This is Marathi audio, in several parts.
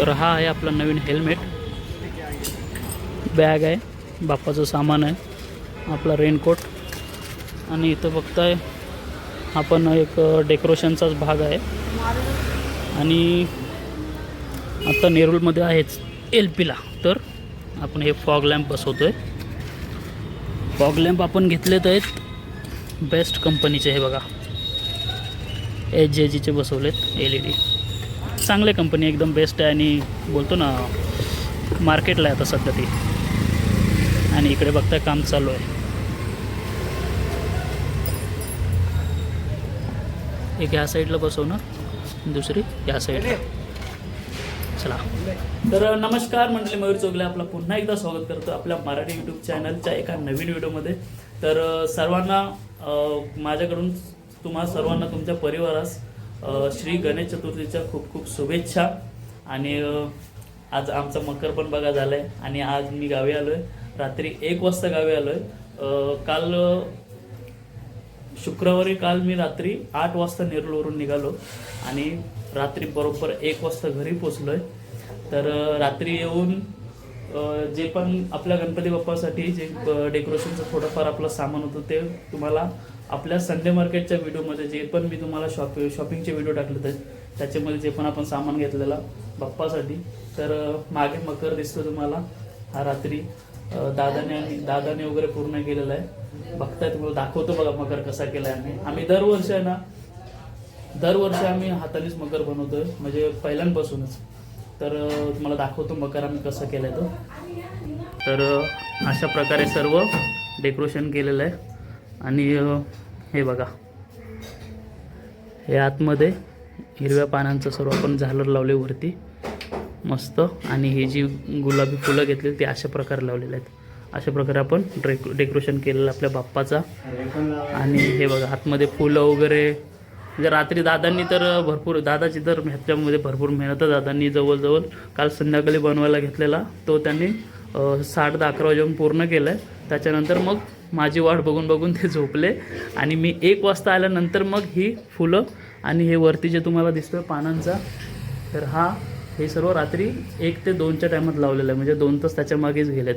तर हा आहे आपला नवीन हेल्मेट बॅग आहे. बाप्पाचं सामान आहे. आपला रेनकोट आणि इथं बघताय हा पण एक डेकोरेशनचाच भाग आहे. आणि आता नेरूळमध्ये आहेच एल पीला. तर आपण हे फॉग लॅम्प बसवतो आहे फॉग लॅम्प आपण घेतलेत आहेत बेस्ट कंपनीचे हे बघा. एच जे जीचे बसवलेत एल ई डी चांगली कंपनी एकदम बेस्ट आहे आणि बोलतो ना मार्केटला आहे आता सध्या ती. आणि इकडे बघताय काम चालू आहे. एक ह्या साईडला बसवणार दुसरी ह्या साईडला चला. तर नमस्कार मंडळी मयूर चोगले आपला पुन्हा एकदा स्वागत करतो आपल्या मराठी यूट्यूब चॅनलच्या एका नवीन व्हिडिओमध्ये तर सर्वांना माझ्याकडून तुम्हा सर्वांना तुमच्या परिवारास श्री गणेश चतुर्थीच्या खूप खूप शुभेच्छा. आणि आज आमचा मकर पण बघा झालाय. आणि आज मी गावी आलोय. रात्री एक वाजता गावी आलोय. आहे काल शुक्रवारी काल मी रात्री आठ वाजता नेरूळवरून निघालो. आणि रात्री बरोबर एक वाजता घरी पोचलोय तर रात्री येऊन जे पण आपल्या गणपती बाप्पासाठी जे डेकोरेशनचं थोडंफार आपलं सामान होतं ते तुम्हाला आपल्या संडे मार्केटच्या व्हिडिओमध्ये जे पण मी तुम्हाला शॉप शॉपिंगचे व्हिडिओ टाकले होते त्याच्यामध्ये जे पण आपण सामान घेतलेला बाप्पासाठी तर मागे मकर दिसतो तुम्हाला. हा रात्री दादाने आणि दादाने वगैरे पूर्ण केलेला आहे. बघताय तुम्हाला दाखवतो बघा मकर कसा केला आहे आम्ही. आम्ही दरवर्षी आहे ना दरवर्षी आम्ही हातानेच मकर बनवतोय म्हणजे पहिल्यांपासूनच. तर तुम्हाला दाखवतो मकर आम्ही कसं आहे तो. तर अशा प्रकारे सर्व डेकोरेशन केलेलं आहे. आणि हे बघा. हे आतमध्ये हिरव्या पानांचं सर्व आपण झालर लावले वरती. मस्त. आणि ही जी गुलाबी फुलं घेतली ती अशा प्रकारे लावलेले आहेत. अशा प्रकारे आपण डेको डेकोरेशन केलेलं आपल्या बाप्पाचा. आणि हे बघा आतमध्ये फुलं वगैरे. म्हणजे रात्री दादांनी तर भरपूर दादाची तर ह्याच्यामध्ये भरपूर मेहनत दादांनी जवळजवळ काल संध्याकाळी बनवायला घेतलेला तो त्यांनी साठ ते अकरा वाजेपर्यंत पूर्ण केलं आहे त्याच्यानंतर मग माझी वाट बघून बघून ते झोपले. आणि मी एक वाजता आल्यानंतर मग ही फुलं आणि हे वरती जे तुम्हाला दिसतं पानांचा तर हा हे सर्व रात्री एक ते दोनच्या टायमात लावलेलं आहे. म्हणजे दोन तास त्याच्या मागेच गेलेत.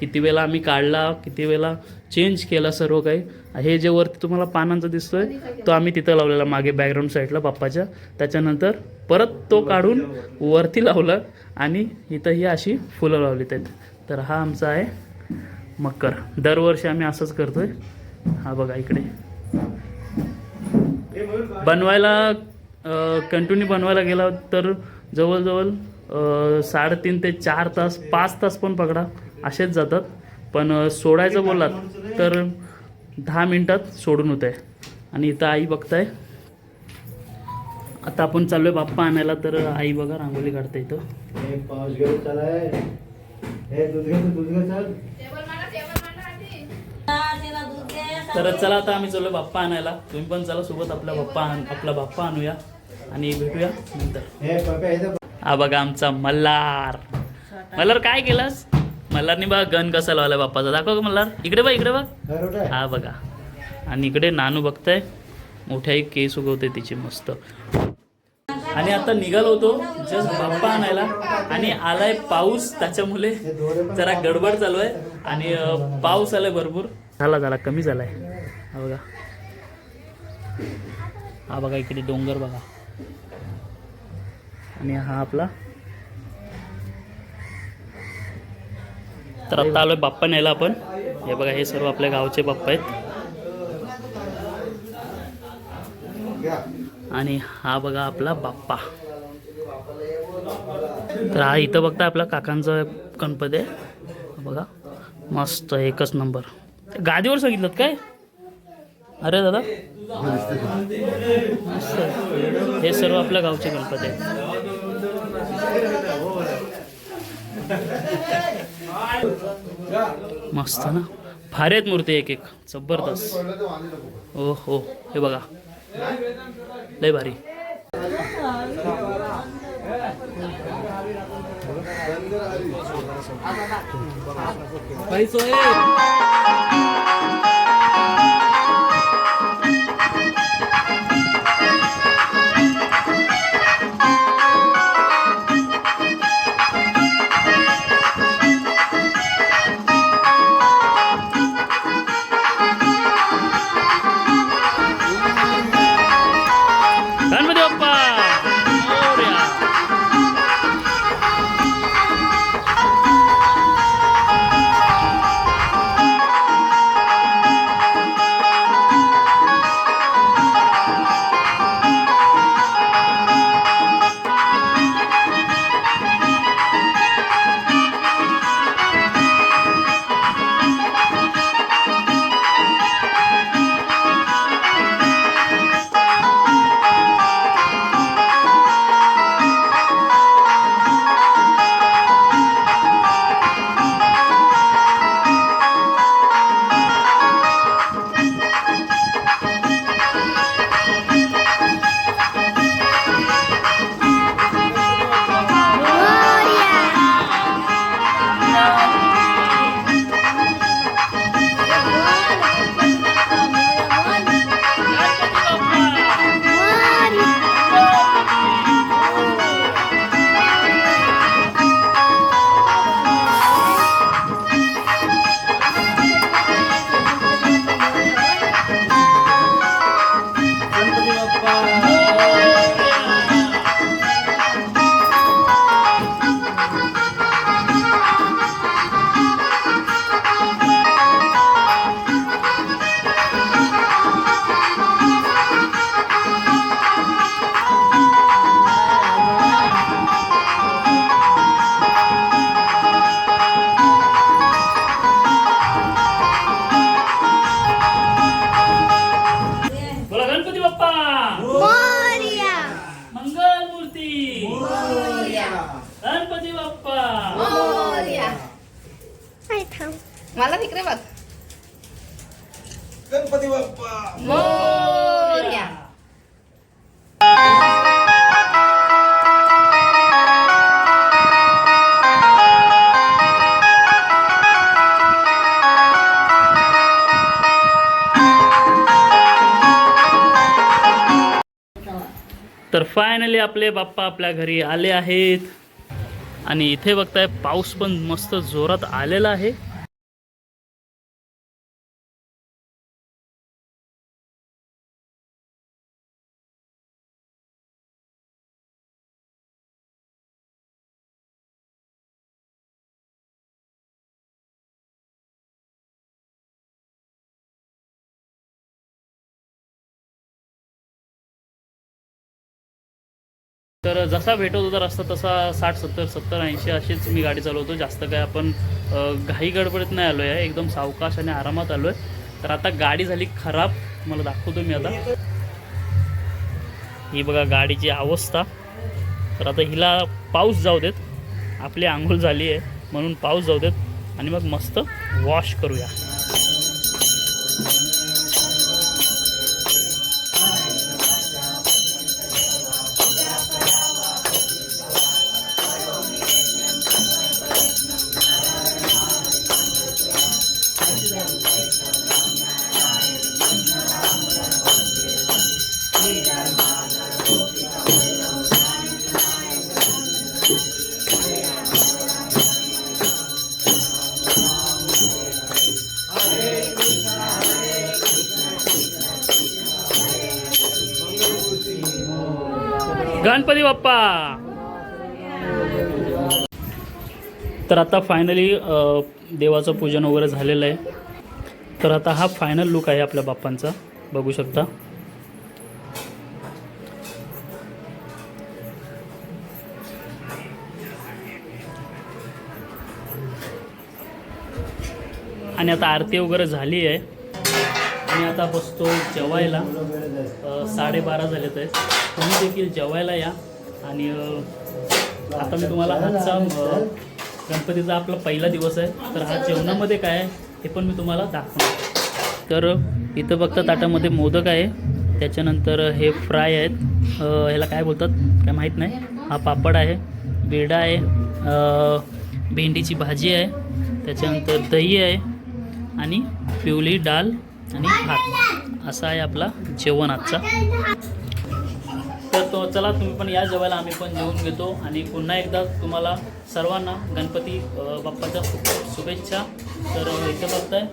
किती वेळा आम्ही काढला किती वेळा चेंज केला सर्व काही. हे जे वरती तुम्हाला पानांचा दिसतोय तो आम्ही तिथं लावलेला मागे बॅकग्राऊंड साईडला बाप्पाच्या. त्याच्यानंतर परत तो काढून वरती लावला आणि इथं ही अशी फुलं लावली आहेत. तर हा आमचा आहे मकर दरवर्षी आम्ही असंच करतो आहे हा बघा इकडे. बनवायला कंटिन्यू बनवायला गेला तर जवळजवळ साडेतीन ते चार तास पाच तास पण पकडा. असेच जातात. पण सोडायचं बोललात तर दहा मिनटात सोडून होत आहे आणि इथं आई बघताय. आता आपण चाललोय बाप्पा आणायला तर आई बघा रांगोळी काढते इथं. चल. तर चला आता आम्ही चाललो बाप्पा आणायला. तुम्ही पण चला सोबत आपला बाप्पा आण आपला बाप्पा आणूया आणि भेटूया नंतर. हे बघा. आमचा मल्हार. मल्हार काय केलास? मल्हारनी बघा गन कसा लावलाय बाप्पाचा. दाखव मल्हार. इकडे बघ इकडे बघ. हा बघा. आणि इकडे नानू बघताय. मोठ्या एक केस उगवते तिची मस्त. आणि आता निघालो होतो जस्ट बाप्पा आणायला. आणि आलाय पाऊस त्याच्यामुळे जरा गडबड चालू आहे. आणि पाऊस आलाय भरपूर. झाला झाला कमी झालाय. हा बघा. हा बघा इकडे डोंगर बघा. आणि हा आपला. तर आता आलोय बाप्पा न्यायला आपण. हे बघा हे सर्व आपल्या गावचे बाप्पा आहेत. आणि हा बघा आपला बाप्पा. तर हा इथं बघता आपला काकांचा गणपती आहे. बघा मस्त एकच नंबर. गादीवर सांगितलं काय? अरे दादा. मस्त. हे सर्व आपल्या गावचे गणपती आहेत. मस्त ना? भारी आहेत मूर्ती एक एक. जबरदस्त. हो हो हे बघा. लय भारी. मूर्ती गणपती बाप्पा मला तिकडे बघ. गणपती बाप्पा तर फायनली आपले बाप्पा आपल्या घरी आले आहेत. आणि इथे बघताय पाऊस पण मस्त जोरात आलेला आहे. तर जसा भेटत होता रस्ता तसा साठ सत्तर सत्तर ऐंशी अशीच मी गाडी चालवतो. जास्त काय आपण घाई गडबडीत नाही आलो आहे एकदम सावकाश आणि आरामात आलो आहे तर आता गाडी झाली खराब. मला दाखवतो मी आता. ही बघा गाडीची अवस्था. तर आता हिला पाऊस जाऊ देत. आपली आंघोळ झाली आहे. म्हणून पाऊस जाऊ देत. आणि मग मस्त वॉश करूया. गणपती बाप्पा. तर आता फायनली देवाचं पूजन वगैरे झालेलं आहे. तर आता हा फायनल लुक आहे आपल्या बाप्पांचा. बघू शकता. आणि आता आरती वगैरे झाली आहे. मी आता बसतो जेवायला. साडेबारा झालेत आहेत. तुम्ही देखील जेवायला या. आणि आता मी तुम्हाला आजचा गणपतीचा आपला पहिला दिवस आहे. तर हा जेवणामध्ये काय आहे हे पण मी तुम्हाला दाखवणार. तर इथं बघता ताटामध्ये मोदक आहे. त्याच्यानंतर हे फ्राय आहेत. ह्याला काय बोलतात काय माहीत नाही. हा पापड आहे बेडा आहे भेंडीची भाजी आहे. त्याच्यानंतर दही आहे. आणि पिवळी डाळ आणि भात. असा आहे आपला जेवण आजचा. तर तो चला तुम्ही पण या जेवायला आम्ही पण जेवून घेतो. आणि पुन्हा एकदा तुम्हाला सर्वांना गणपती बाप्पाच्या शुभेच्छा. तर इथे बघताय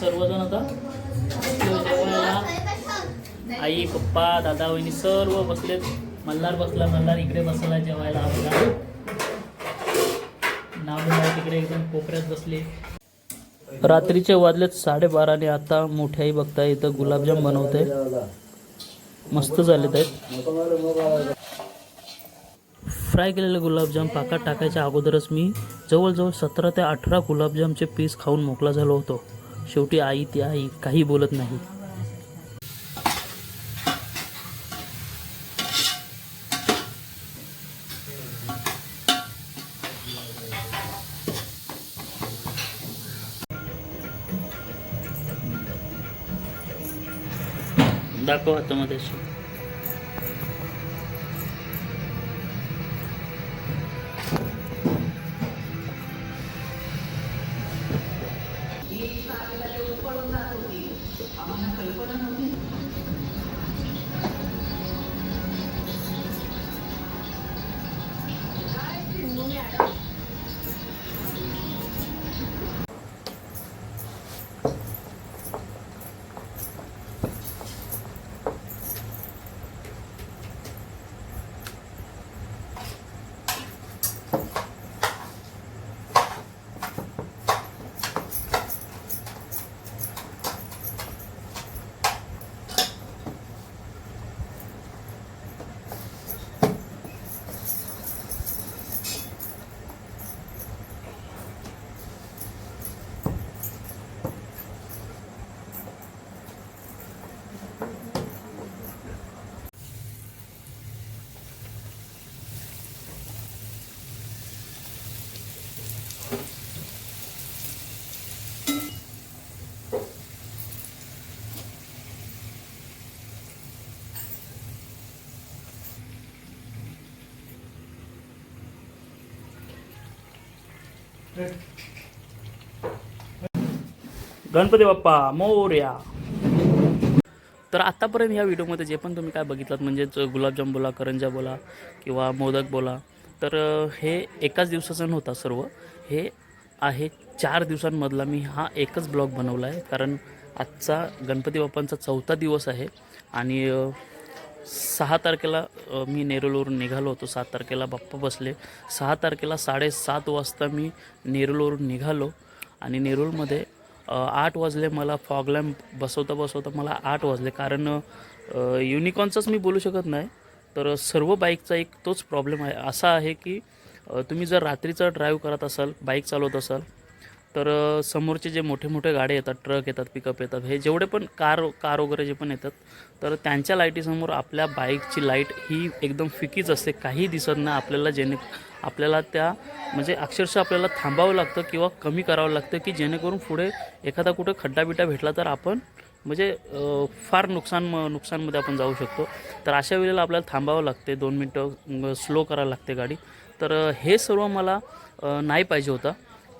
सर्वजण आता जेवायला. आई पप्पा दादा वहिनी सर्व बसलेत. मल्हार बसला मल्हार इकडे बसला जेवायला. आपला. नाव तिकडे एकदम कोपऱ्यात बसले. रात्रीचे वाजलेत साडेबारा आणि आता मोठ्याही बघताय इथं गुलाबजाम बनवते. मस्त झालेत आहेत. फ्राय केलेले गुलाबजाम पाकात टाकायच्या अगोदरच मी जवळजवळ सतरा ते अठरा गुलाबजामचे पीस खाऊन मोकळा झालो होतो. शेवटी आई ती आई काही बोलत नाही. दाखव हातामध्ये अशी. गणपती बाप्पा मोर्या. तर आत्तापर्यंत ह्या व्हिडिओमध्ये जे पण तुम्ही काय बघितलात म्हणजेच गुलाबजाम बोला करंजा बोला किंवा मोदक बोला तर हे एकाच दिवसाचा नव्हता सर्व. हे आहे चार दिवसांमधला मी हा एकच ब्लॉग बनवला आहे कारण आजचा गणपती बाप्पांचा चौथा दिवस आहे आणि सहा तारखेला मी नेरुलवरून निघालो होतो. सात तारखेला बाप्पा बसले. सहा तारखेला साडेसात वाजता मी नेरुलवरून निघालो आणि नेरुलमध्ये आठ वाजले मला फॉग लॅम्प बसवता बसवता मला आठ वाजले. कारण अ, मी बोलू शकत नाही तर सर्व बाईकचा एक तोच प्रॉब्लेम आहे. असा आहे की तुम्ही जर रात्रीचा ड्राईव्ह करत असाल बाईक चालवत असाल तर समोरचे जे मोठे मोठे गाड्या येतात ट्रक येतात पिकअप येतात हे जेवढे पण कार कार वगैरे जे पण येतात तर त्यांच्या लाईटीसमोर आपल्या बाईकची लाइट ही एकदम फिकीच असते. काही दिसत नाही आपल्याला जेणे आपल्याला त्या म्हणजे अक्षरशः आपल्याला थांबावं लागतं किंवा कमी करावं लागतं की जेणेकरून पुढे एखादा कुठं खड्डा बिड्डा भेटला तर आपण म्हणजे फार नुकसान नुकसानमध्ये आपण जाऊ शकतो. तर अशा वेळेला आपल्याला थांबावं लागते. दोन मिनटं स्लो करावं लागते गाडी. तर हे सर्व मला नाही पाहिजे होतं.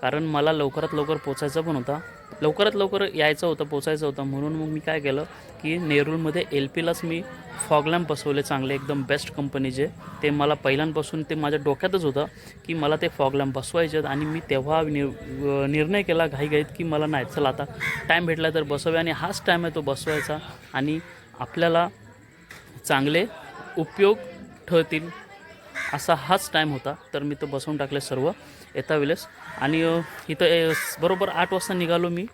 कारण मला लवकरात लवकर पोचायचं पण होता. लवकरात लवकर यायचं होतं पोचायचं होतं. म्हणून मग मी काय केलं की नेरूळमध्ये एल पीलाच मी फॉग लॅम्प बसवले चांगले एकदम बेस्ट कंपनीचे ते मला पहिल्यांपासून ते माझ्या डोक्यातच होतं की मला ते फॉग लॅम्प बसवायचे आहेत. आणि मी तेव्हा निर निर्णय केला घाईघाईत की मला नाही चला आता टाईम भेटला तर बसवूया. आणि हाच टाईम आहे तो बसवायचा. आणि आपल्याला चांगले उपयोग ठरतील. असा हाच टाईम होता. तर मी तो बसवून टाकले सर्व येता वेळेस आणि इथं ए, बरोबर आठ वाजता निघालो मी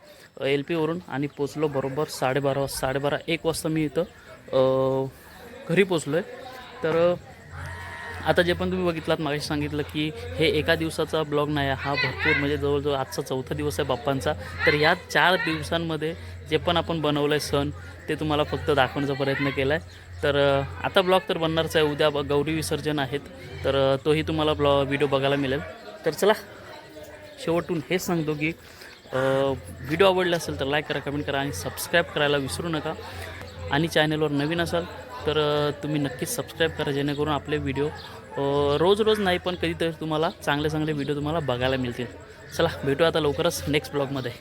एल पीवरून आणि पोचलो बरोबर साडेबारा वाजता साडेबारा एक वाजता मी इथं घरी पोचलो आहे तर आता जे पण तुम्ही बघितलात मागे सांगितलं की हे एका दिवसाचा ब्लॉग नाही आहे, हा भरपूर म्हणजे जवळजवळ आजचा चौथा दिवस आहे बाप्पांचा. तर या चार दिवसांमध्ये जे पण आपण बनवलं आहे सण ते तुम्हाला फक्त दाखवण्याचा प्रयत्न केला आहे तर आता ब्लॉग तर बनणारच आहे. उद्या ब- गौरी विसर्जन आहेत. तर तोही तुम्हाला ब्लॉ व्हिडिओ बघायला मिळेल. तर चला शेवटून हेच सांगतो की व्हिडिओ आवडला असेल तर लाईक करा कमेंट करा आणि सबस्क्राईब करायला विसरू नका. आणि चॅनलवर नवीन असाल तर तुम्ही नक्कीच सबस्क्राईब करा जेणेकरून आपले व्हिडिओ रोज रोज नाही पण कधीतरी तुम्हाला चांगले चांगले व्हिडिओ तुम्हाला बघायला मिळतील. चला भेटू आता लवकरच नेक्स्ट ब्लॉगमध्ये